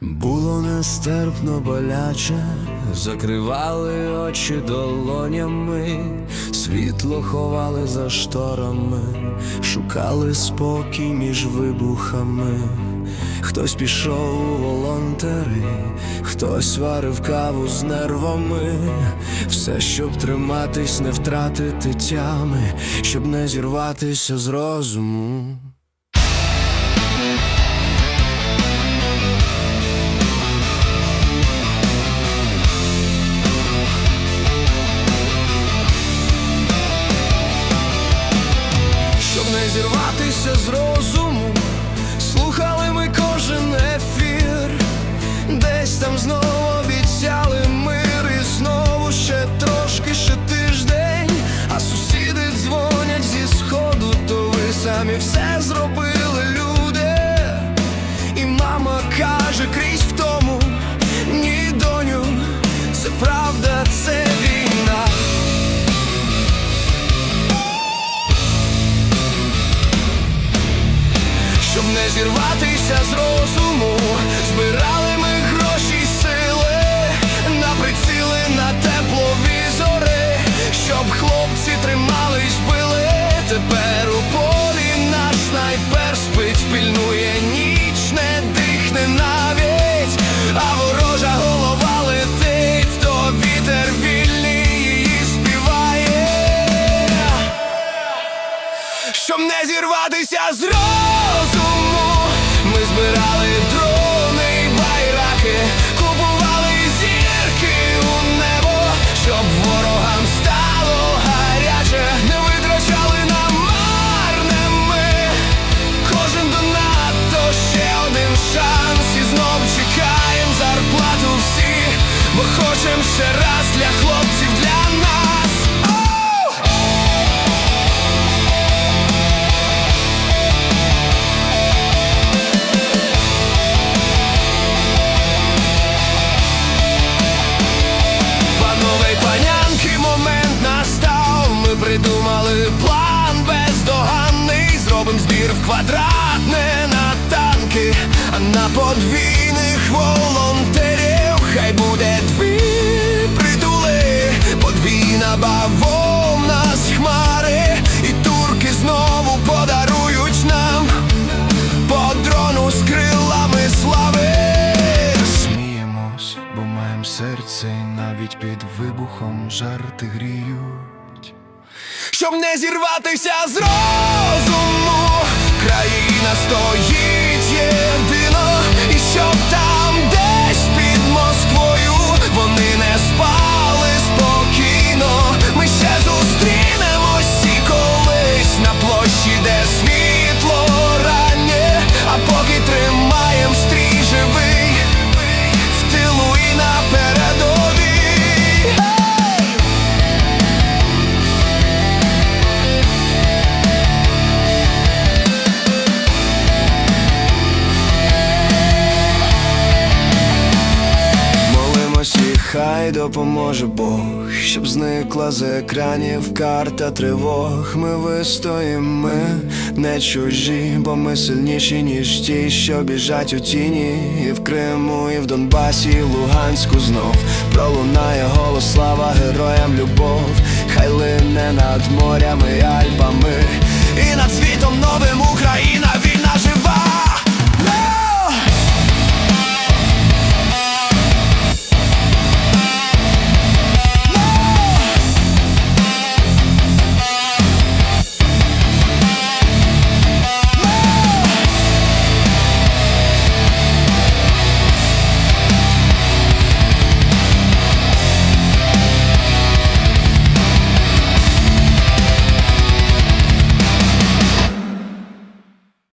Було нестерпно боляче, закривали очі долонями, світло ховали за шторами, шукали спокій між вибухами. Хтось пішов у волонтери, хтось варив каву з нервами, все, щоб триматись, не втратити тями, щоб не зірватися з розуму. Все зробили, люди. І мама каже крізь в тому, ні, доню, це правда, це війна. Щоб не зірватися з розуму, зірватися з розуму. Ми збирали придумали план бездоганний. Зробим збір в квадрат, не на танки, а на подвійних волонтерів. Хай буде дві притули, подвійна бавовна з хмари, і турки знову подарують нам по дрону з крилами слави. Сміємось, бо маєм серце, навіть під вибухом жарти гріють. Щоб не зірватися з розуму, і хай допоможе Бог, щоб зникла з екранів карта тривог. Ми вистоїмо, ми не чужі, бо ми сильніші, ніж ті, що біжать у тіні. І в Криму, і в Донбасі, і в Луганську знов пролунає голос, слава героям, любов, хай лине над морями, і Альпами,